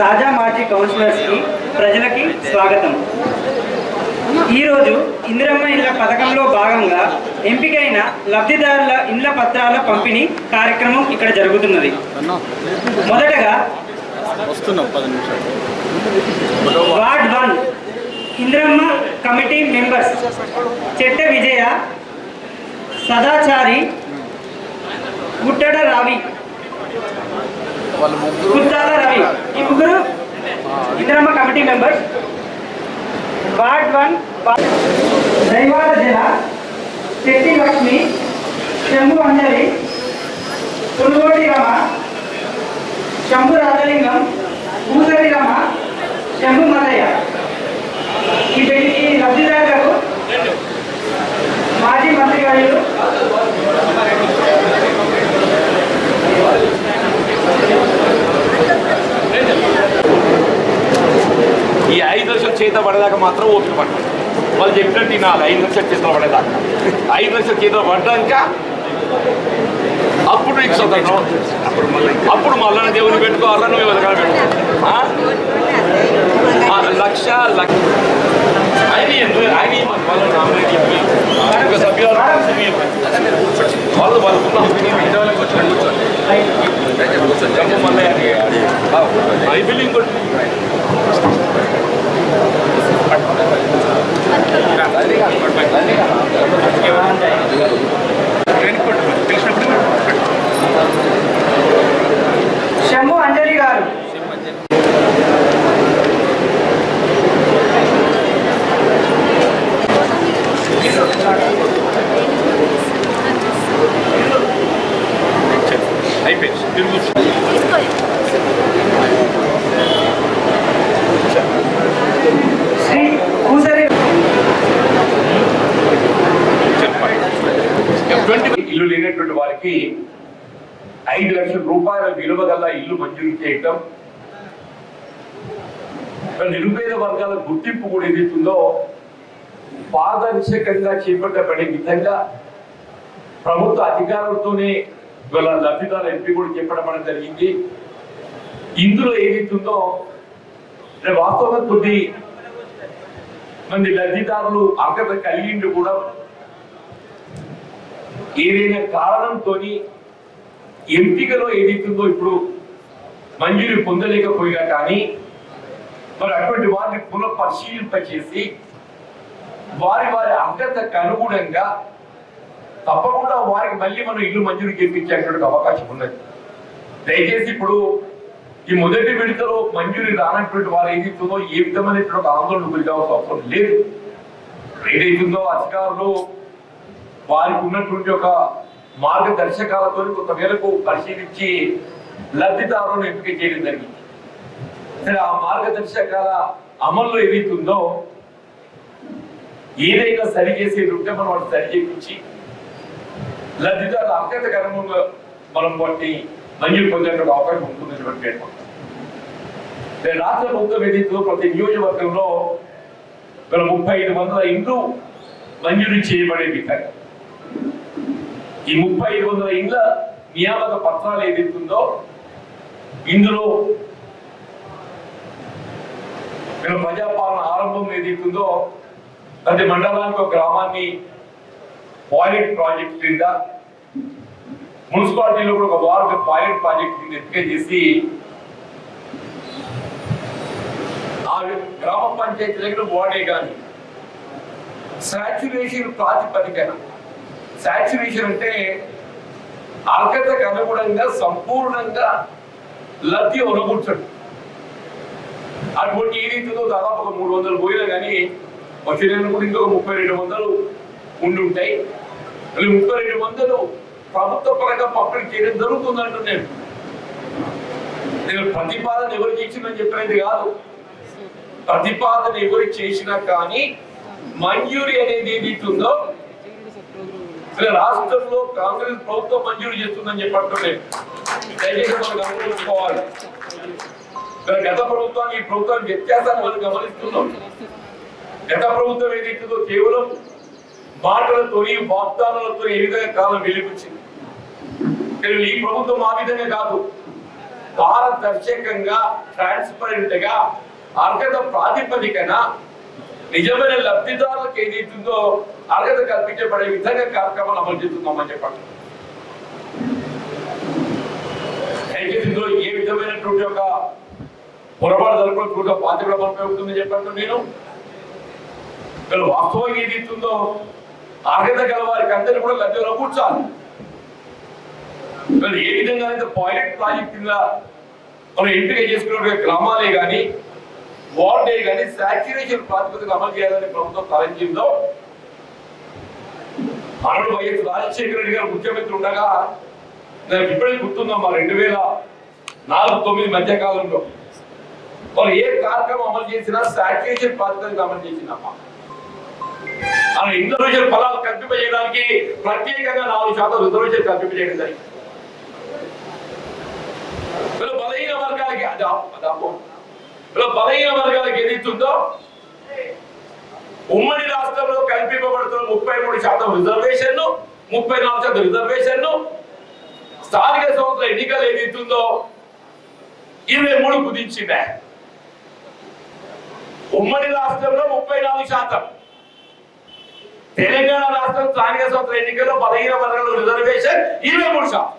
తాజా మాజీ కౌన్సిలర్స్కి ప్రజలకి స్వాగతం. ఈరోజు ఇందిరమ్మ ఇళ్ళ పథకంలో భాగంగా ఎంపికైన లబ్ధిదారుల ఇళ్ళ పత్రాల పంపిణీ కార్యక్రమం ఇక్కడ జరుగుతున్నది. మొదటగా ward one Indiramma committee members Chetta Vijaya Sadachari గుట్టడ రావి వాళ్ళు ముగ్గురు కుర్తాల రవి. ఈ ముగ్గురు? Indiramma committee members. Ward one Daivala జిల్లా శెట్టి లక్ష్మి శంభు అంజలి పులుగోటి రమ శంభు రాజలింగం పూసరి రమ శంభు మల్లయ్య ఈ వ్యక్తి ఈ లబ్ధిదారులకు మాజీ మంత్రి గారు ఈ ఐదు చేత పడేదాకా మాత్రం ఓపిక పట్టాలి వాళ్ళు చెప్పినట్టు వినాలి ఐదు లక్షల చేతిలో పడేదాకా. ఐదు లక్షల చేతిలో పడ్డాక అప్పుడు నీకు స్వతంత్రం అప్పుడు మళ్ళా దేవుని పెట్టుకోవాలా నువ్వు ఎవరికైనా పెట్టుకో. లక్ష లక్ష. ఆయన ఎందుకు ఆయన వాళ్ళు నామినేట్ చెప్పి. సభ్యులు వాళ్ళు మళ్ళీ ఐ బిల్లింగ్ ఇంకోటి. శంభు అంజలి గారు అయిపోయింది తిరుగు శ్రీ పూసరి చెప్పండి ఇల్లు లేనటువంటి వారికి ఐదు లక్షల రూపాయల విలువ గల ఇల్లు మంజూరు చేయటం నిరుపేద వర్గాల గుర్తింపు కూడా ఏదైతుందో పారదర్శకంగా చేపట్టబడే విధంగా ప్రభుత్వ అధికారులతోనే వీళ్ళ లబ్ధిదారుల ఎంపీ కూడా చెప్పడం జరిగింది. ఇందులో ఏదైతుందో వాస్తవంగా కొద్ది మంది లబ్ధిదారులు అర్హత కలిగిండి కూడా ఏదైనా కారణంతో ఎంపికలో ఏదైతుందో ఇప్పుడు మంజూరు పొందలేకపోయినా కానీ మరి అటువంటి వారిని పునః పరిశీలింప చేసి వారి వారి అర్హతకు అనుగుణంగా తప్పకుండా వారికి మళ్ళీ మనం ఇల్లు మంజూరు చేయించేటువంటి అవకాశం ఉన్నది. దయచేసి ఇప్పుడు ఈ మొదటి విడతలో మంజూరి రానటువంటి వారు ఏదైతుందో ఏ విధమైనటువంటి ఆందోళన గురి కావాల్సిన అవసరం లేదు. ఏదైతుందో అధికారులు వారికి ఉన్నటువంటి ఒక మార్గదర్శకాలతో కొంత మేరకు పరిశీలించి లబ్ధిదారులను ఎంపిక చేయడం జరిగింది. సరే ఆ మార్గదర్శకాల అమల్లో ఏదైతుందో ఏదైనా సరి చేసేది ఉంటే మనం వాటిని సరి చేయించి లబ్ధిదారుల అర్హత క్రమంలో మనం వాటిని మంజూరు పొందేటువంటి అవకాశం ఉంటుందని చెప్పి నేను రాష్ట్ర ప్రభుత్వం ఏదైతుందో ప్రతి నియోజకవర్గంలో గల ముప్పై ఐదు వందల ఇండ్లు మంజూరు చేయబడే విధంగా ఈ ముప్పై ఐదు వందల ఇండ్ల నియామక పత్రాలు ఏదైతుందో ఇందులో ఇక్కడ ప్రజాపాలన ఆరంభం ఏదైతుందో ప్రతి మండలానికి ఒక గ్రామాన్ని పాయిలెట్ ప్రాజెక్ట్ కింద మున్సిపాలిటీలో కూడా ఒక వార్డు పాయిలెట్ ప్రాజెక్ట్ కింద ఎంపిక చేసి ఆ గ్రామ పంచాయతీ దగ్గర వార్డే కానీ. సాచ్యురేషన్ ప్రాతిపదికన సాచురేషన్ అంటే అర్హతకు అనుగుణంగా సంపూర్ణంగా లబ్ధి అనుకూర్చండి అటువంటి ఏదైతుందో దాదాపు ఒక మూడు వందలు పోయినా కానీ వచ్చే నెల కూడా ఇంకొక ముప్పై రెండు వందలు ఉండి ఉంటాయి. మళ్ళీ ముప్పై రెండు వందలు ప్రభుత్వ పరంగా పంపిణీ చేయడం జరుగుతుంది అంటున్నాను నేను ప్రతిపాదన ఎవరు చేసిందని చెప్పినది కాదు. ప్రతిపాదన ఎవరు చేసినా కానీ మంజూరి అనేది ఏదైతుందో ఇలా రాష్ట్రంలో కాంగ్రెస్ ప్రభుత్వం మంజూరు చేస్తుందని చెప్పట్టున్నాను దయచేసి మనం గమనించుకోవాలి గత ప్రభుత్వానికి ఈ ప్రభుత్వం వ్యత్యాసాన్ని మనం గమనిస్తున్నాం. గత ప్రభుత్వం ఏదైతుందో కేవలం మాటలతో వాగ్దానాలతో ఏ విధంగా కాలం వెలిపించింది ఈ ప్రభుత్వం ఆ విధంగా కాదు. పారదర్శకంగా ట్రాన్స్పరెంట్గా అర్హత ప్రాతిపదికన నిజమైన లబ్ధిదారులకు ఏదైతుందో అర్హత కల్పించబడే విధంగా కార్యక్రమాలు అమలు చేస్తున్నామని చెప్పండి. దయచేసి ఏ విధమైనటువంటి ఒక పొరపాటు జరపకుండా బాధ్యత ఉపయోగపడుతుంది చెప్పండి నేను. ఇక్కడ వాస్తవం ఏది ఇస్తుందో అర్హత గల వారికి అందరూ కూడా లబ్ధిలో కూర్చోాలి ఏ విధంగా అయితే పాయింట్ ప్రాజెక్ట్ కింద మనం ఎంపిక చేసుకున్న గ్రామాలే కానీ బాగుండేవి కానీ సాచ్యురేషన్ ప్రాతిపదికన అమలు చేయాలని ప్రభుత్వం తలంచిందో? అరుణ్ వైఎస్ రాజశేఖర రెడ్డి గారు ముఖ్యమంత్రి ఉండగా నాకు ఇప్పుడే గుర్తుందమ్మా రెండు వేల నాలుగు తొమ్మిది మధ్య కాలంలో. వాళ్ళు ఏ కార్యక్రమం అమలు చేసినా సాచ్యురేషన్ ప్రాతిపదికన అమలు చేసిందమ్మా. అలా రిజర్వేషన్ ఫలాలు కల్పింపజేయడానికి ప్రత్యేకంగా నాలుగు శాతం రిజర్వేషన్ కల్పింపజేయడం జరిగింది. బలహీన వర్గాలకి అది ఆపు, ఇలా బలహీన వర్గాలకు ఏది ఇస్తుందో? ఉమ్మడి రాష్ట్రంలో కల్పింపబడుతున్న ముప్పై మూడు శాతం రిజర్వేషన్ ముప్పై నాలుగు శాతం రిజర్వేషన్ స్థానిక సంస్థల ఎన్నికలు ఏది ఇస్తుందో? ఇరవై మూడు కుదించిందే ఉమ్మడి రాష్ట్రంలో ముప్పై నాలుగు శాతం. తెలంగాణ రాష్ట్రం స్థానిక సంస్థల ఎన్నికల్లో పదహీన వర్గాల రిజర్వేషన్ ఇరవై మూడు శాతం.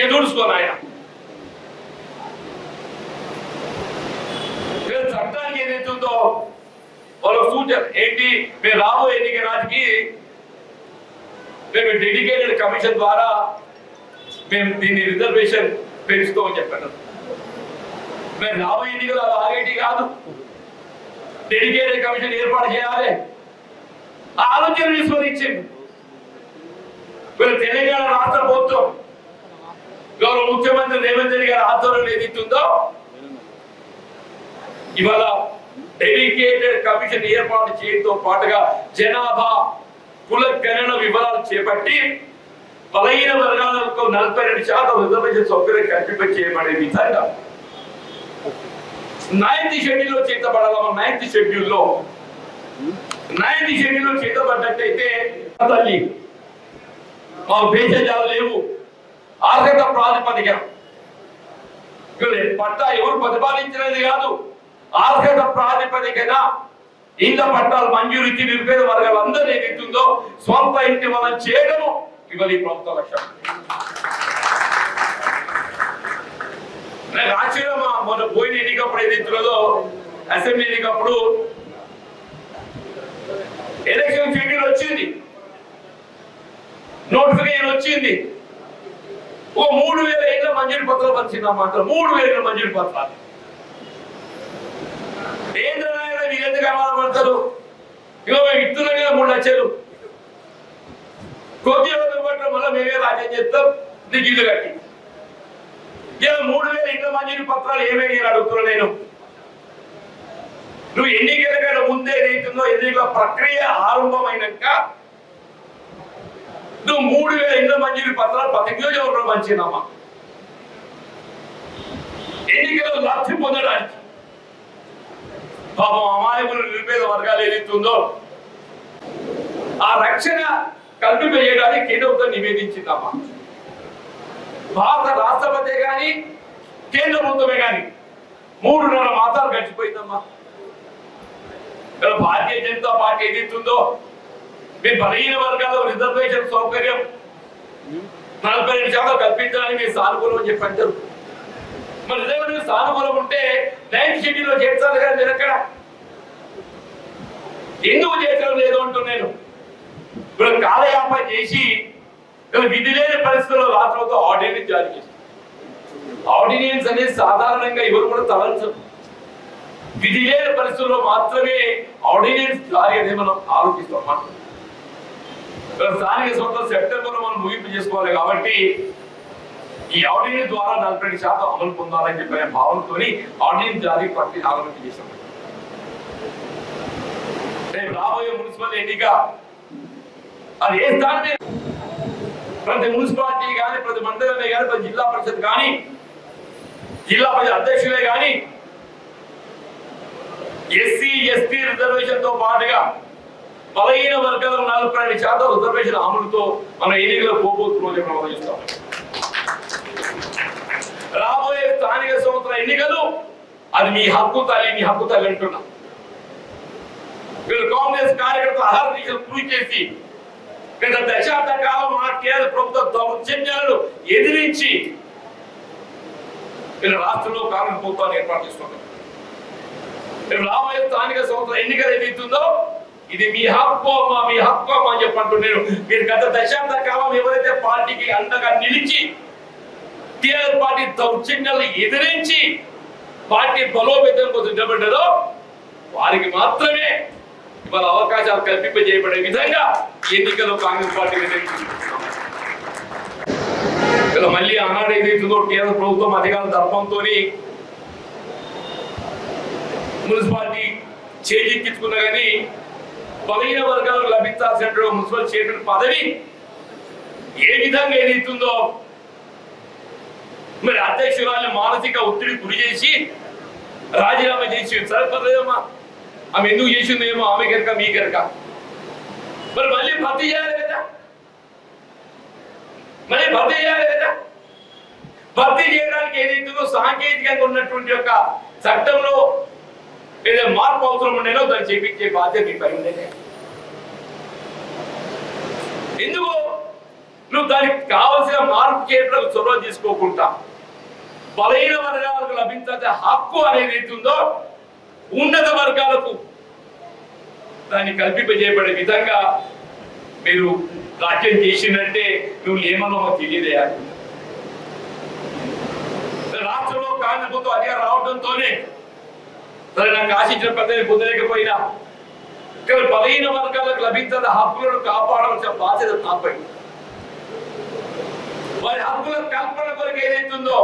ఇది చూసుకోను ఆయన ఇక్కడ చట్టానికి ఏదైతుందో వాళ్ళ సూచన ఏంటి? మేము రాబోయే ఎన్నిక నాటికి మేము డెడికేటెడ్ కమిషన్ ద్వారా మేము దీన్ని రిజర్వేషన్ పెంచుతామని చెప్పాను మేము రాబోయే ఎన్నికలు అవి ఆగేటి కాదు. డెడికేటెడ్ కమిషన్ ఏర్పాటు చేయాలి. ఆలోచన విస్మరించింది. వీళ్ళు తెలంగాణ రాష్ట్ర ప్రభుత్వం గౌరవ ముఖ్యమంత్రి రేవంత్ రెడ్డి గారి ఆధ్వర్యంలో ఏదైతుందో ఇవాళ డెడికేటెడ్ కమిషన్ ఏర్పాటు చేయడంతో పాటుగా జనాభా కుల గణన వివరాలు చేపట్టి బలహీన వర్గాలకు నలభై రెండు శాతం రిజర్వేషన్ సౌకర్యం కల్పింప చేయబడే విధంగా నైన్త్ షెడ్యూల్లో నైన్త్ షెడ్యూల్లో నైన్త్ షెడ్యూల్లో చేతబడ్డట్టయితే తల్లి మాకు భేషజాలు లేవు. ఆర్థిక ప్రాతిపదిక పట్టా ఎవరు ప్రతిపాదించినది కాదు. అర్హత ప్రాతిపదికన ఇంత పట్టాలు మంజూరు ఇచ్చి నిరుపేద వర్గాలందరూ ఏదైతుందో స్వంత ఇంటి వలన చేయడము ఇవాళ ఈ ప్రభుత్వ లక్ష్యం. నాకు ఆశ్చర్యం మొన్న పోయిన ఎన్నికప్పుడు ఏదైతున్నదో అసెంబ్లీ ఎన్నికప్పుడు ఎలక్షన్ షెడ్యూల్ వచ్చింది. నోటిఫికేషన్ వచ్చింది. ఓ మూడు వేల ఇళ్ళ మంజూరు పత్రాలు వచ్చింది అన్నమాట మూడు వేల మంజూరు పత్రాలు. కేంద్ర నాయకులు ఎందుకు అవమానపడతారు ఇగో మేము ఇస్తున్నాం కదా మూడు లక్షలు కొద్ది రోజులు వల్ల మేమే రాజ్యం చేస్తాం నీకు ఇల్లు కట్టి. ఇలా మూడు వేల ఇళ్ళ మంజూరు పత్రాలు ఏమేమి అడుగుతున్నా నేను? నువ్వు ఎన్నికల కంటే ముందే ఏదైతుందో ఎన్నికల ప్రక్రియ ఆరంభమైనాక నువ్వు మూడు వేల ఇళ్ళ మంజూరు పత్రాలు ప్రతి నియోజకవర్గంలో మంచిదమ్మా ఎన్నికలు లబ్ధి పొందడానికి పాపం అమాయకులు నిరుపేద వర్గాలు ఏదైతుందో ఆ రక్షణ కల్పింపజేయడానికి కేంద్రంతో నివేదించిందమ్మా. భారత రాష్ట్రపతి గాని కేంద్ర ప్రభుత్వమే గాని మూడున్నర మాసాలు గడిచిపోయిందమ్మా. ఇక్కడ భారతీయ జనతా పార్టీ ఏదైతుందో మీ బలహీన వర్గాల్లో రిజర్వేషన్ సౌకర్యం నలభై రెండు శాతం కల్పించాలని మీరు సానుకూలం అని చెప్పి అంటారు. మరి నిజంగా మీరు సానుకూలం ఉంటే నైన్త్ షెడ్యూల్లో చేర్చాలి కదా నేను ఎక్కడ ఎందుకు చేర్చడం లేదు అంటున్నాను ఇప్పుడు కాలయాపన చేసి విధి లేని పరిస్థితుల్లో రాష్ట్రంతో ఆర్డినెన్స్ జారీ చేస్తారు ఆర్డినెన్స్ అనేది సాధారణంగా ఎవరు కూడా తలంచరు. విధి లేని పరిస్థితుల్లో మాత్రమే ఆర్డినెన్స్ జారీ అనేది మనం ఆలోచిస్తాం స్థానిక సంస్థలు సెప్టెంబర్లో మనం ముగింపు చేసుకోవాలి కాబట్టి ఈ ఆర్డినెన్స్ ద్వారా నలభై రెండు శాతం అమలు పొందాలని చెప్పిన భావంతో ఆర్డినెన్స్ జారీ ప్రక్రియ ఆలోచన చేశాం. రేపు రాబోయే మున్సిపల్ ఎన్నిక. అది ఏ స్థానం ప్రతి మున్సిపాలిటీ కానీ ప్రతి మండలమే కానీ ప్రతి జిల్లా పరిషత్ కానీ జిల్లా పరిషత్ అధ్యక్షులే కానీ ఎస్సీ ఎస్టీ రిజర్వేషన్తో పాటుగా బలహీన వర్గాలకు నలభై రెండు శాతం రిజర్వేషన్ అమలుతో మనం ఎన్నికలు పోబోతున్నాం చెప్పి ఆలోచిస్తాం చూస్తాం రాబోయే స్థానిక సంవత్సర ఎన్నికలు అది మీ హక్కు తల్లి మీ హక్కు తల్లి అంటున్నా. వీళ్ళు కాంగ్రెస్ కార్యకర్తలు అహర్నిశలు కృషి చేసి గత దశాబ్ద కాలం ఆ కేంద్ర ప్రభుత్వ దౌర్జన్యాలను ఎదిరించి వీళ్ళు రాష్ట్రంలో కాంగ్రెస్ ప్రభుత్వాన్ని ఏర్పాటు చేసుకుంటారు. మీరు రాబోయే స్థానిక సంవత్సరం ఎన్నికలు ఏదైతుందో ఇది మీ హక్కు అమ్మా మీ హక్కు అమ్మా అని చెప్పంటున్నాను మీరు గత దశాబ్ద కాలం ఎవరైతే పార్టీకి అండగా నిలిచి టిఆర్ పార్టీ దౌర్జన్యాలు ఎదిరించి పార్టీ బలోపేతం కోసం నిలబడ్డారో వారికి మాత్రమే ఇవాళ అవకాశాలు కల్పింపజేయబడే విధంగా ఎన్నికల్లో కాంగ్రెస్ పార్టీ నిర్ణయించింది. ఇలా మళ్ళీ ఆనాడు ఏదైతుందో కేంద్ర ప్రభుత్వం అధికార దర్పంతోని మున్సిపాలిటీ చేజెక్కించుకున్నా కానీ బలహీన వర్గాలకు లభించాల్సినటువంటి మున్సిపల్ చైర్మన్ పదవి ఏ విధంగా ఏదైతుందో మరి అధ్యక్షురాలు మానసిక ఒత్తిడి గురి చేసి రాజీనామా చేసి సరిపడలేదమ్మా ఆమె ఎందుకు చేసిందేమో ఆమె కనుక మీ కనుక మరి మళ్ళీ భర్తీ చేయాలి కదా. మళ్ళీ భర్తీ చేయాలి కదా. భర్తీ చేయడానికి ఏదైతుందో సాంకేతికంగా ఉన్నటువంటి యొక్క చట్టంలో ఏదో మార్పు అవసరం ఉండేనో దాన్ని చేపించే బాధ్యత మీ పై ఉండేదే. ఎందుకు? నువ్వు దానికి కావలసిన మార్పు చేయడానికి చొరవ తీసుకోకుండా బలహీన వర్గాలకు లభించే హక్కు అనేది ఉందో ఉన్నత వర్గాలకు దాన్ని కల్పింపజేయబడే విధంగా మీరు రాజ్యం చేసిందంటే నువ్వు ఏమన్నా మాకు రాష్ట్రంలో కాంగ్రెస్ ప్రభుత్వం అధికారం రావడంతోనే సరే నాకు ఆశించిన ప్రజలు పొందలేకపోయినా కానీ బలహీన వర్గాలకు లభించిన హక్కులను కాపాడవలసిన బాధ్యత నాపై. వారి హక్కుల కల్పన కొరకు ఏదైతుందో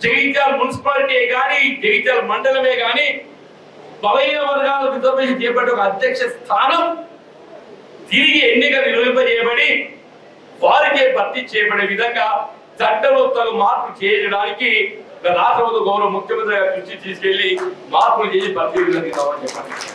జగిత్యాల మున్సిపాలిటీ కానీ జగిత్యాల మండలమే కానీ బలహీన వర్గాలకు రిజర్వేషన్ చేపట్టే ఒక అధ్యక్ష స్థానం తిరిగి ఎన్నిక నిర్వహింపజేయబడి వారికే భర్తీ చేయబడే విధంగా చట్టంలో తగు మార్పు చేయడానికి రాష్ట్ర గౌరవ ముఖ్యమంత్రి గారు కృషి తీసుకెళ్ళి మార్పులు చేసి భర్తీ విధంగా కావాలని చెప్పండి